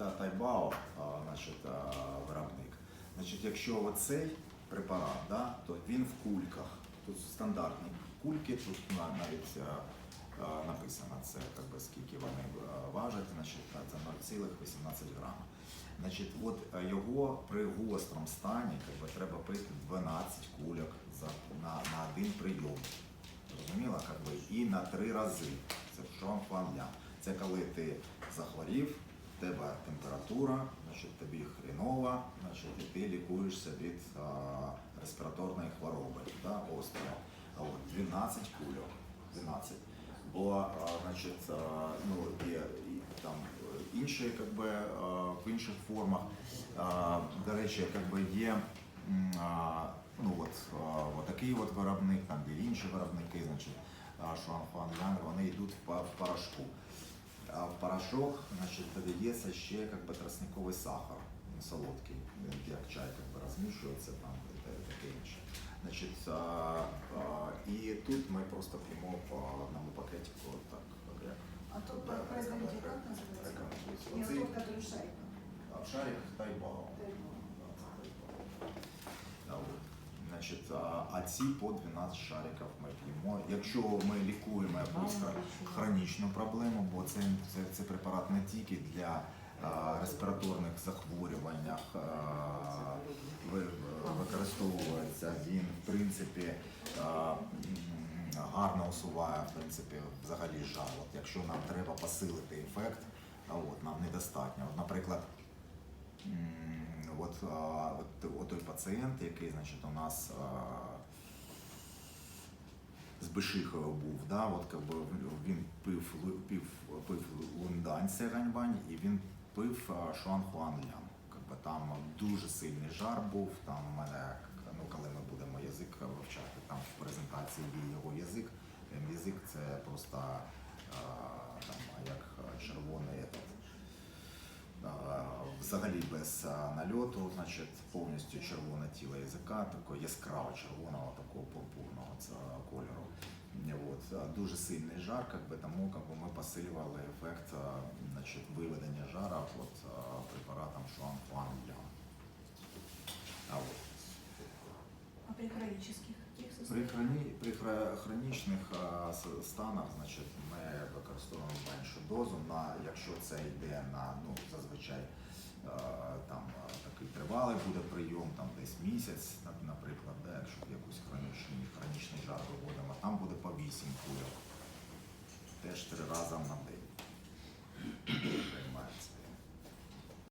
та Тайбао, значить, виробник. Значить, якщо оцей препарат, да, то він в кульках. Тут стандартні кульки, тут навіть написано це, как би, скільки вони важать, значить, це 0,18 грам. Значить, от його при гострому стані как би, треба пити 12 кульок за, на, на один прийом. Би, і на три рази. Це шампанля. Це коли ти захворів, тебе температура, значить тобі хрінова, значить і ти лікуєшся від а, респіраторної хвороби, да, острої. А от 12 кульок. 12. Бо а, значить, а, ну, є і там інші, как би, а, в інших формах. А, До речі, как би, є а, ну, от, а, такий от виробник, там є інші виробники, значить, Шуанхуан Ян, вони йдуть в в порошку. А в порошок значить, додається ще как би, тростниковий сахар, солодкий, як чай как би, розмішується там і таке інше. Значить, а, а, і тут ми просто п'ємо по одному пакетику, так, як А тот производитель как называется? рекомендується. Оцей, шарик. в шариках Тайбао. А, от. Значить, а, ці по 12 шариків ми п'ємо. Якщо ми лікуємо якусь хронічну проблему, бо це, це, це препарат не тільки для респіраторних захворювань а, ви- використовується, він в принципі гарно усуває в принципі, взагалі жар. От, якщо нам треба посилити ефект, от, нам недостатньо. От, наприклад, От, от, от той пацієнт, який значить, у нас з Бешихова був, да, от, как би, він пив, пив, пив лундань ганьбань і він пив а, шуанхуанлян. Как би, там дуже сильний жар був, там у мене, ну, коли ми будемо язик вивчати, там в презентації є його язик. Язик це просто там, як червоний этот, взагалі без нальоту, значить повністю червоне тіло язика, такого яскраво червоного, такого пурпурного кольору. Е, От, дуже сильний жар, как би, тому как би, ми посилювали ефект значить, виведення жара от, препаратом Шуанхуан Ян. А от. А при каких При, хроні, при хронічних станах значить, ми використовуємо меншу дозу, на, якщо це йде на ну, зазвичай Е, там е, такий тривалий буде прийом, там десь місяць, наприклад, де, якщо якусь хронічний, хронічний жар виводимо, там буде по 8 кульок. Теж три рази на день.